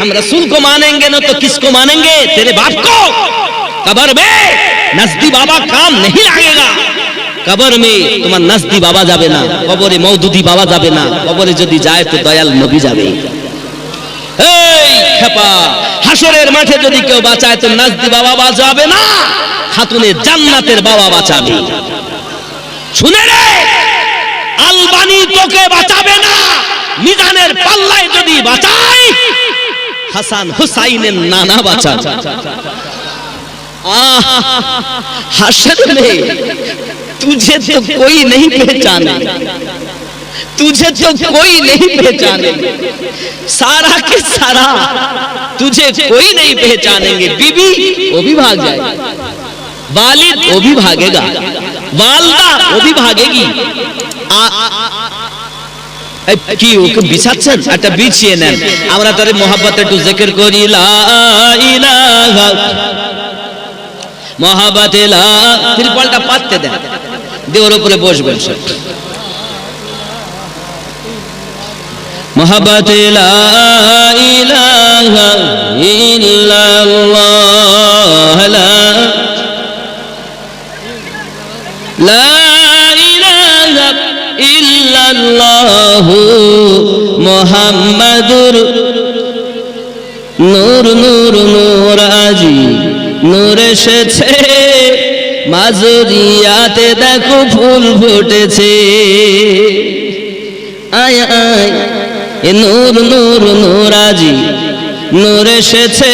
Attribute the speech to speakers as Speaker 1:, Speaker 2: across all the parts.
Speaker 1: हम रसूल को मानेंगे ना तो किसको मानेंगे तेरे बाप को कबर में नजदी बाबा काम नहीं लगेगा কবর মে তোমার নাজদি বাবা যাবে না কবরে মৌদুদি বাবা যাবে না কবরে যদি যায় তো দয়াল নবী যাবে এই খেপা হাসরের মাঠে যদি কেউ বাঁচায় তো নাজদি বাবা বাঁচাবে না খাতুনের জান্নাতের বাবা বাঁচাবে শুনে রে আলবানি তোকে বাঁচাবে হাসান হুসাইনের নানা বাঁচাবে आह, हशर में तुझे तो कोई नहीं पहचाने तुझे तो कोई नहीं पहचाने सारा के सारा तुझे कोई नहीं पहचानेंगे बीबी वो भी भाग जाएगी वालिद वो भी भागेगा वालदा वो भी भागेगी आ- এই কি ওকে বিছাচ্ছেন? একটা বিছিয়ে নেন। আমরা তারে মোহাব্বত একটু জেকের করি, লা মহাবাতে লা ত্রিপলটা পাততে দেন। দিয়ে ওর উপরে বসবেন সব। মহাবাতে ইল্লাল্লাহ, লা লা ইলাহা ইল্লাল্লাহ মুহাম্মাদুর নূর নূর নূর আজি নূর এসেছে। মাজরিয়াতে দেখো ফুল ফুটেছে। আয় আয়, এ নূর নূর নূর আজি নূর এসেছে।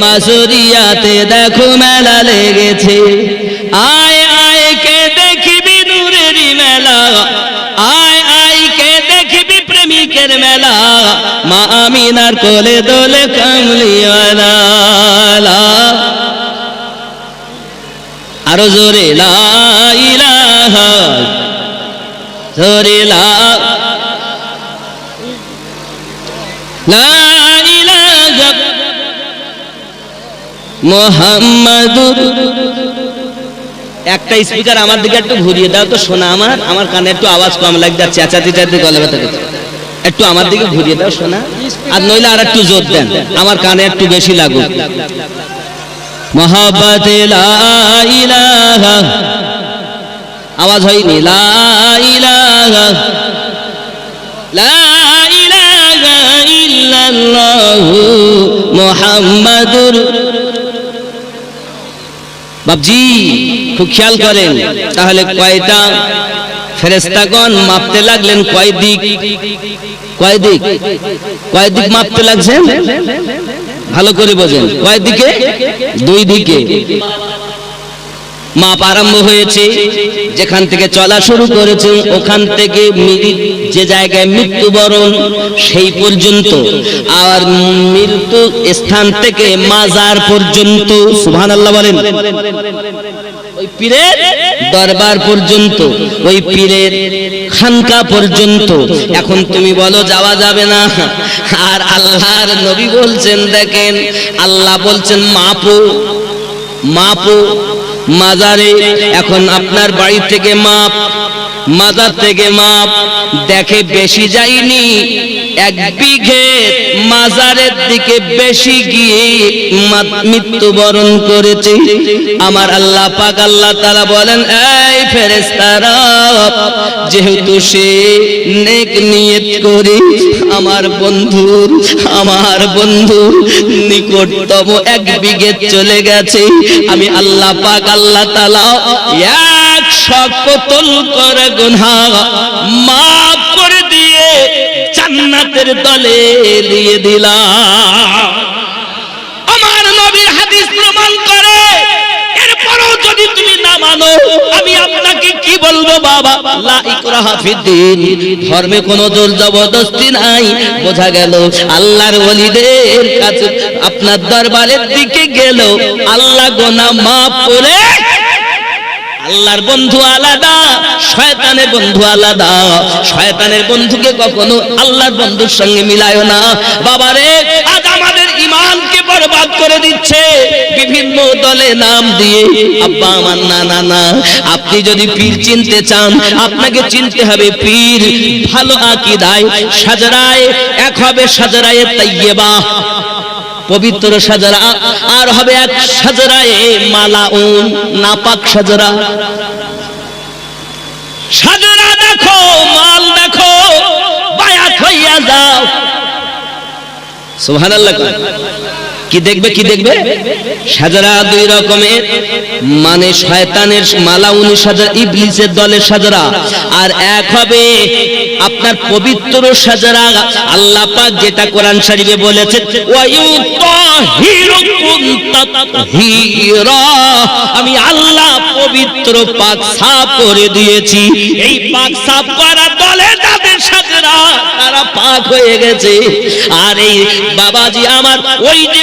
Speaker 1: মাজরিয়াতে দেখো মেলা লেগেছে। আমিনার কোলে দোলে কামলিওয়ালা। আরও জোরে, লা জোরে, লা একটা স্পিকার আমার দিকে একটু ঘুরিয়ে দাও তো, শোনা আমার আমার কানে একটু আওয়াজ কম লাগছে চেঁচাতে চেঁচাতে গলা ব্যথা করছে একটু আমার দিকে ঘুরিয়ে দাও শোনা আর নইলে আর একটু জোর দেন। আমার কানে একটু বেশি লাগুক। মহাব্বত আওয়াজ হয়নি। মুহাম্মাদুর। বাবজি খুব খেয়াল করেন। তাহলে কয়টা ফেরেস্তাগণ মাপতে লাগলেন কয় দিক? কয় দিক? কয় দিক মাপতে লাগছেন ভালো করে বোঝেন। কয় দিকে? দুই দিকে। মাপ আরম্ভ হয়েছে, যেখান থেকে চলা শুরু করেছে, ওখান থেকে যে জায়গায় মৃত্যুবরণ, সেই পর্যন্ত। আর মৃত্যু স্থান থেকে মাজার পর্যন্ত। সুবহানাল্লাহ বলেন। ওই পীরের দরবার পর্যন্ত, ওই পীরের খানকা পর্যন্ত। এখন তুমি বলো, যাওয়া যাবে না? আর আল্লাহর নবী বলছেন, দেখেন, আল্লাহ বলছেন, মাপো মাপো, মাজারে, এখন আপনার বাড়ি থেকে মাপ। মাজার থেকে মাপ দেখে বেশি যায়নি এক বিঘে মাজারের দিকে বেশি গিয়ে মৃত্যুবরণ করেছে। আমার আল্লাহ পাক আল্লাহ তারা বলেন, এই ফেরেস্তারা যেহেতু সে নেক নিয়ত করে আমার বন্ধুর আমার বন্ধুর নিকটতম এক বিঘে চলে গেছে, আমি আল্লাহ পাক আল্লাহ তালা এক সকতল করে গুনহা। মাফ করে দিয়ে জান্নাতের দলে দিয়ে আমার নবীর হাদিস প্রমাণ করে, এরপরও যদি তুমি না মানো, আমি আপনাকে কি বলব বাবা? ধর্মে কোনো জোর জবরদস্তি নাই। বোঝা গেল আল্লাহর ওলিদের কাছে আপনার দরবারের দিকে গেল। আল্লাহ গোনা মাফ করে আল্লাহর বন্ধু আলাদা, শয়তানের বন্ধু আলাদা। শয়তানের বন্ধুকে কখনো আল্লাহর বন্ধুর সঙ্গে মিলায় না। বাবারে, আজ আমাদের ইমানকে বরবাদ করে দিচ্ছে বিভিন্ন দলে নাম দিয়ে। আব্বা, আমার না না। না আপনি যদি পীর চিনতে চান, আপনাকে চিনতে হবে পীর। ভালো আকিদায় সাজরায়, এক হবে সাজরায় তাইয়েবা পবিত্র সাজরা, আর হবে এক মালা মালাউন, নাপাক সাজরা সাজরা দেখো, মাল দেখো, বায়াত হইয়া যাও সুবহানাল্লাহ। কি দেখবে কি দেখবে? সাজারা দুই রকমের। মানে শয়তানের মালা উনি সাজারা ইবলিসের দলের সাজারা। আর এক হবে আপনার পবিত্র সাজারা। আল্লাহ পাক যেটা কোরআন শরীফে তাতহীরা। আমি আল্লাহ পবিত্র পাক সাফ করে দিয়েছি। এই পাক সাফ করা দলে তাদের সাজারা, তারা পাক হয়ে গেছে। আর এই বাবাজি আমার ওই যে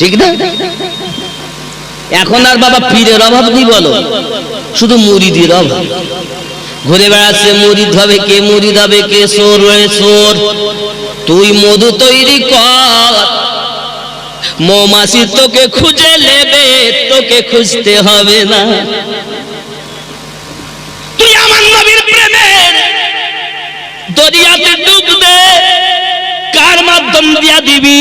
Speaker 1: ঠিক না? এখন আর বাবা পীরের অভাব নেই বলো? শুধু মুরিদির অভাব। ঘুরে বেড়াচ্ছে মুরিদ হবে কে মুরিদ হবে, কে সোর সোর। তুই মধু তৈরি কর। মৌমাছি তোকে খুঁজে নেবে, তোকে খুঁজতে হবে না তুই আমার নবীর প্রেমের দরিয়াতে ডুব দে কার মাধ্যম দিয়া দিবি।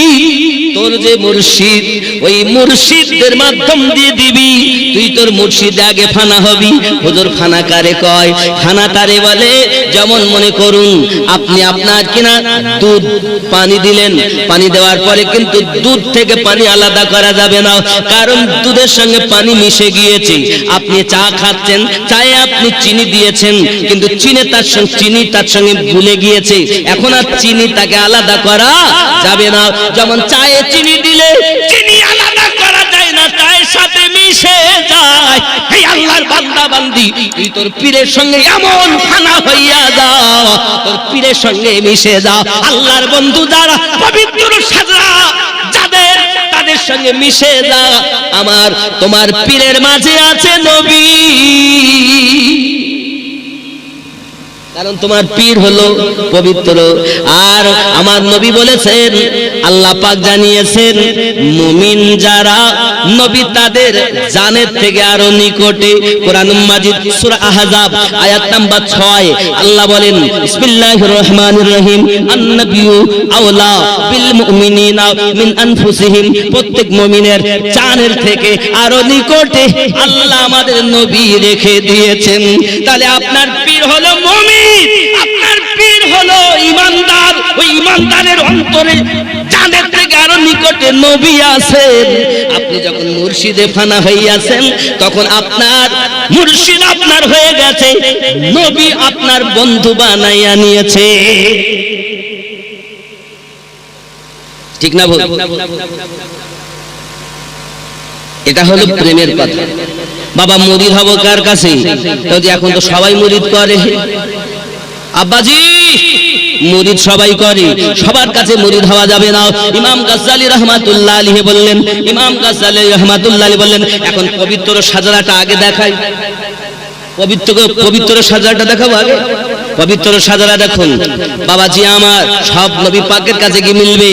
Speaker 1: তোর যে মুর্শিদ, ওই মুর্শিদদের মাধ্যম দিয়ে দিবি। তুই তোর মুর্শিদ আগে ফানা হবি। হুজুর ফানা কারে কয়? ফানা তারে বলে, যেমন মনে করুন, আপনি আপনার কিনা দুধ পানি দিলেন। পানি দেওয়ার পরে কিন্তু দুধ থেকে পানি আলাদা করা যাবে না। কারণ দুধের সঙ্গে পানি মিশে গিয়েছে। আপনি চা খাচ্ছেন, চায়ে আপনি চিনি দিয়েছেন। কিন্তু চিনি তার সঙ্গে, চিনি তার সঙ্গে ভুলে গিয়েছে। এখন আর চিনি তাকে আলাদা করা যাবে না। যেমন চায়ে চিনি দিলে চিনি আলাদা করা যায় না, চায়ের সাথে মিশে যায়। এই আল্লাহর বান্দা বান্দি তুই তোর পীরের সঙ্গে এমন ফানা হইয়া যাও তোর পীরের সঙ্গে মিশে যাও আল্লাহর বন্ধু যারা পবিত্র সাজা যাদের, তাদের সঙ্গে মিশে যা। আমার, তোমার পীরের মাঝে আছে নবী। কারণ তোমার পীর হলো পবিত্র। আর আমার নবী বলেছেন, আল্লাহ পাক জানিয়েছেন, মুমিন যারা নবী তাদের জানের থেকে আরও নিকটে, কোরআন মাজিদ সূরা আহজাব, আয়াত নাম্বার 6 আল্লাহ বলেন, বিসমিল্লাহির রহমানির রহিম, আন-নাবিয়্যু আওলা বিল মুমিনিনা মিন আনফুসিহিম। প্রত্যেক মুমিনের জানের থেকে আরও নিকটে আল্লাহ আমাদের নবী রেখে দিয়েছেন। তাহলে আপনার পীর হলো মুমিন। আপনার পীর হলো ইমানদার। ওই ইমানদারের অন্তরে জানের থেকে আরও নিকটে নবী আছেন। আপনি যখন মুর্শিদে ফানা হইয়াছেন, তখন আপনার মুর্শিদ আপনার হয়ে গেছে। নবী আপনার বন্ধু বানাইয়া নিয়েছে। ঠিক না ভুল? এটা হলো প্রেমের কথা। বাবা মুরিদ হব কার কাছে? এখন তো সবাই মুরিদ করে। আব্বাজি, মুরিদ সবাই করে। সবার কাছে মুরিদ হওয়া যাবে না। ইমাম গাজ্জালি রহমাতুল্লাহ আলাইহি বললেন, ইমাম গাজ্জালি রহমাতুল্লাহ আলাইহি বললেন, এখন পবিত্র সাজারাটা আগে দেখাই। পবিত্র পবিত্র সাজারাটা দেখাবো আগে? পবিত্র সাজারা দেখুন। বাবাজি আমার, সব নবী পাকের কাছে কি মিলবে।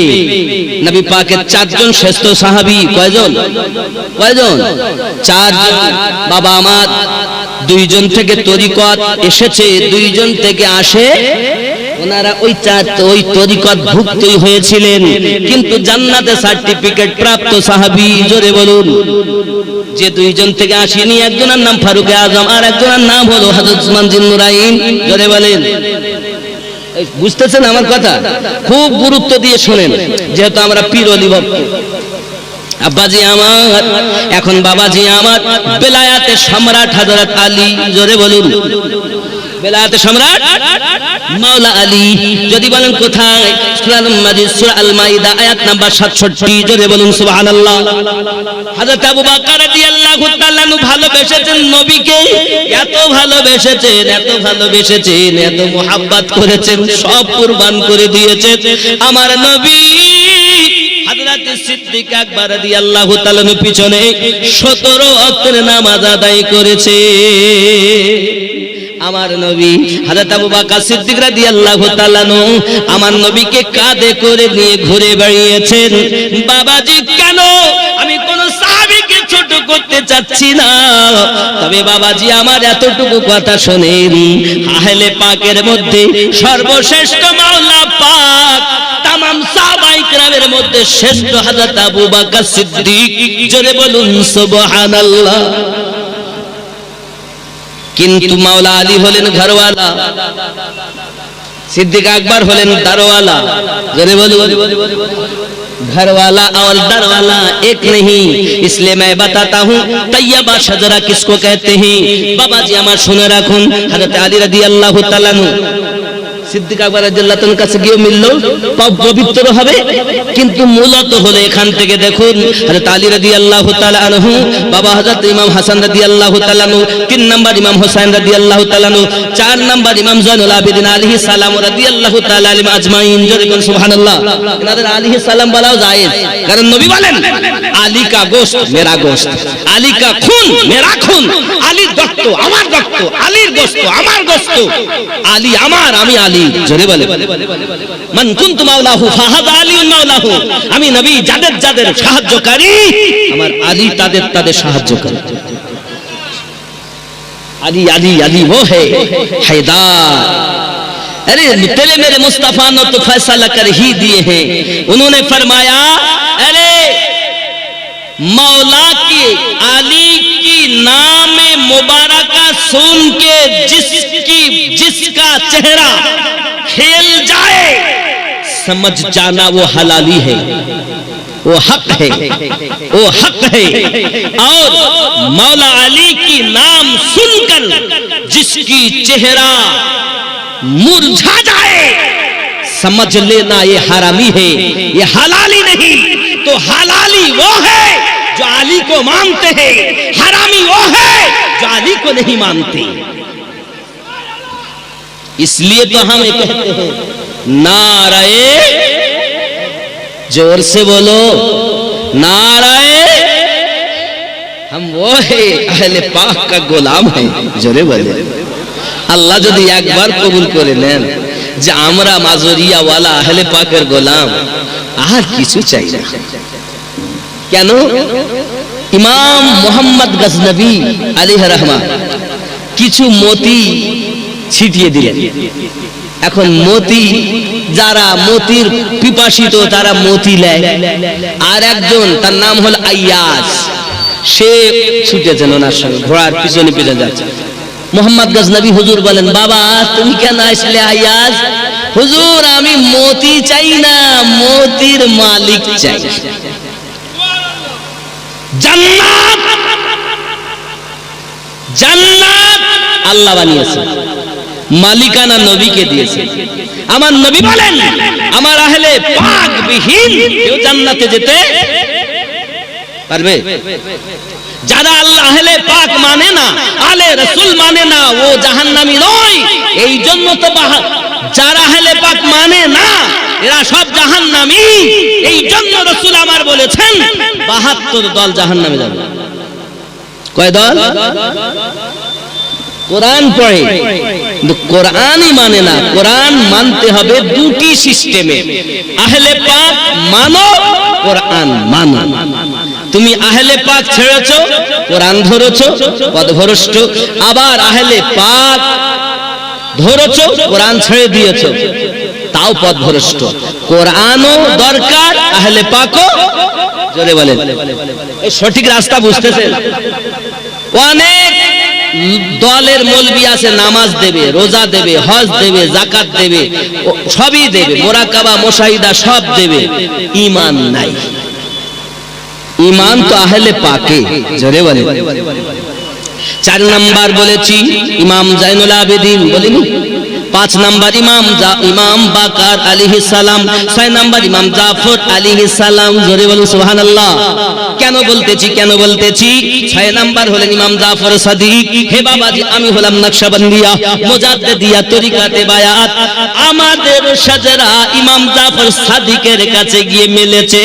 Speaker 1: নবী পাকের চারজন শ্রেষ্ঠ সাহাবি কয়জন? কয়জন? চারজন। বাবা আমার দুইজন থেকে তরিকত এসেছে, দুইজন থেকে আসে। ওনারা ওই ওই তরিকত ভুক্তই হয়েছিলেন। কিন্তু জান্নাতে সার্টিফিকেট প্রাপ্ত সাহাবী, জোরে বলুন। যে দুইজন থেকে আসেনি, একজনের নাম ফারুক আজম, আর একজনের নাম হলো হযরত উসমান জিন্নুরাইন জোরে বলেন। বুঝতেছেন আমার কথা? খুব গুরুত্ব দিয়ে শোনেন, যেহেতু আমরা পীর অলি ভক্ত আব্বাজি আমার, এখন বাবাজি আমার। বেলায়াতে সম্রাট হযরত আলী, জোরে বলুন। বেলায়েতের সম্রাট মাওলা আলী, যদি বলেন কোথায়? সূরা মাজিদ, সূরা আল মাইদা আয়াত নাম্বার 67 জোরে বলুন ভালোবেসেছেন নবীকে। এত ভালোবেসেছেন এত ভালোবেসেছেন, এত করেছেন, সব কুরবান করে দিয়েছেন। আমার নবী হযরত সিদ্দিক আকবর রাদিয়াল্লাহু তাআলা নু পিছনে 17 ওয়াক্তের নামাজ আদায় করেছে। আমার নবীকে কাঁধে করে নিয়ে ঘুরে বেড়িয়েছেন। বাবাজি, কেন? আমি কোন ছোট করতে চাচ্ছি না। তবে বাবাজি আমার এতটুকু কথা শোনেন। আহলে পাকের মধ্যে সর্বশ্রেষ্ঠ মাওলা তামাম তাদের মধ্যে শ্রেষ্ঠ হাজাত আবু বাকা সিদ্দিক। জোরে বলুন, সুবহানাল্লাহ। কিন্তু মাওলা আলী হলেন ঘরওয়ালা। সিদ্দিক আকবর হলেন দারওয়ালা জোরে বলুন। घर वाला और এক वाला एक नहीं इसलिए मैं बताता हूँ तैयबा किसको कहते हैं बाबा जी हमारा सुने रखून हजरत সিদ্দিক আকবর কাছে গিয়ে মিলল, পাপ পবিত্র হবে, কিন্তু মূলত হলো এখান থেকে দেখুন, হযরত আলী রাদিয়াল্লাহু তাআলা আনহু, বাবা হযরত ইমাম হাসান রাদিয়াল্লাহু তাআলা তিন নাম্বার ইমাম রাদিয়াল্লাহু তাআলা চার নাম্বার ইমাম জয়নুল আবেদিন আলাইহিস সালাম রাদিয়াল্লাহু তাআলা আলাইহিম আজমাইন। জোরে সুবহানাল্লাহ। আলাইহিস সালাম বলাও জায়েজ, কারণ নবী বলেন, আলী কা গোশত, মেরা গোশত। আলী কা খুন, মেরা খুন। আলীর রক্ত, আমার রক্ত, আলীর গোশত, আমার গোশত। আলী আমার, আমি আলী। জোরে বলে মান কুনতু মাওলাহু ফাহাদা আলী মাওলাহু আমি নবী যাদের যাদের সাহায্যকারী আমার আলী তাদের তাদের সাহায্যকারী अली अली अली वो है हैदार अरे तेरे मेरे मुस्तफा ने तो फैसला कर ही दिए हैं उन्होंने फरमाया अरे मौला की, अली की नाम मुबारका सुन के जिसकी जिसका चेहरा खेल जाए, समझ जाना वो हलाली है। वो हक है। वो हक है। और मौला अली की नाम सुनकर जिसकी चेहरा मुरझा जाए, समझ लेना ये हरामी है। ये हलाली नहीं। तो हलाली वो है जो अली को मानते हैं हरामी वो है जो अली को नहीं मानते इसलिए तो हम ये कहते हैं नाराए जोर से बोलो नाराए हम वो है अहले पाक का গোলাম है জোরে বলে আল্লাহ যদি একবার কবুল করে নেন যে আমরা মাজরিয়া ওয়ালা আহলে পাকের গোলাম, আর কিছু চাই না। কেন? ইমাম মোহাম্মদ গজনবী আলী রহমান কিছু মতি ছিটিয়ে দিলেন। এখন মতি, যারা মতির পিপাসিত, তারা মতি নেয়। আর একজন, তার নাম হল আইয়াস। সে ছুটেছেন ওনার সঙ্গে, ঘোড়ার পিছনে পিছনে যাচ্ছে। মোহাম্মদ গজনবী হুজুর বলেন, বাবা, তুমি কেন আসলে আয়াজ? হুজুর, আমি মতি চাই না, মতির মালিক চাই। জান্নাত জান্নাত আল্লাহ বানিয়েছে, মালিকানা নবীকে দিয়েছে। আমার নবী বলেন, আমার আহলে পাক বিহীন কেউ জান্নাতে যেতে পারবে? যারা আল্লাহ পাক মানে না আলে রসুল মানে না, ও জাহান্নামী নয়। এই জন্য তো যারা আহলে পাক মানে না, এরা সব জাহান্নামী। এই জন্য রসুল আমার বলেছেন, বাহাত্তর দল জাহান্নামে যাবে। কয় দল? কোরআন পড়ে। কোরআনই মানে না। কোরআন মানতে হবে দুটি সিস্টেমে। আহলে পাক মানো, কোরআন মানো। তুমি আহলে পাক ছেড়েছো, কোরআন ধরেছো পদভরষ্ট আবার আহলে পাক ধরেছ, কোরআন ছেড়ে দিয়েছ, তাও পদভরষ্ট কোরআনও দরকার, আহলে পাকও জোরে বলেন। এই সঠিক রাস্তা বুঝতেছেন? অনেক দলের মলবি আছে, নামাজ দেবে, রোজা দেবে, হজ দেবে জাকাত দেবে সবই দেবে, মোরাকাবা, মোশাহিদা সব দেবে। ইমান নাই। ইমান তো আহলে পাকে, জোরে বলে চার নাম্বার বলেছি, ইমাম জাইনুল আবেদিন বলিনি? পাঁচ নাম্বার ইমাম জা, ইমাম বাকার আলিহিস সালাম, ছয় নাম্বার ইমাম জাফর আলিহিস সালাম, জোরে বলুন সুবহানাল্লাহ। কেন বলতেছি কেন বলতেছি? ছয় নাম্বার হলেন ইমাম জাফর সাদিক, হে বাবাজি, আমি হলাম নকশবন্দিয়া, মুজাদ্দিদিয়া, তরিকাতে বায়াত। আমাদের সাজরা ইমাম জাফর সাদিকের কাছে গিয়ে মিলেছে।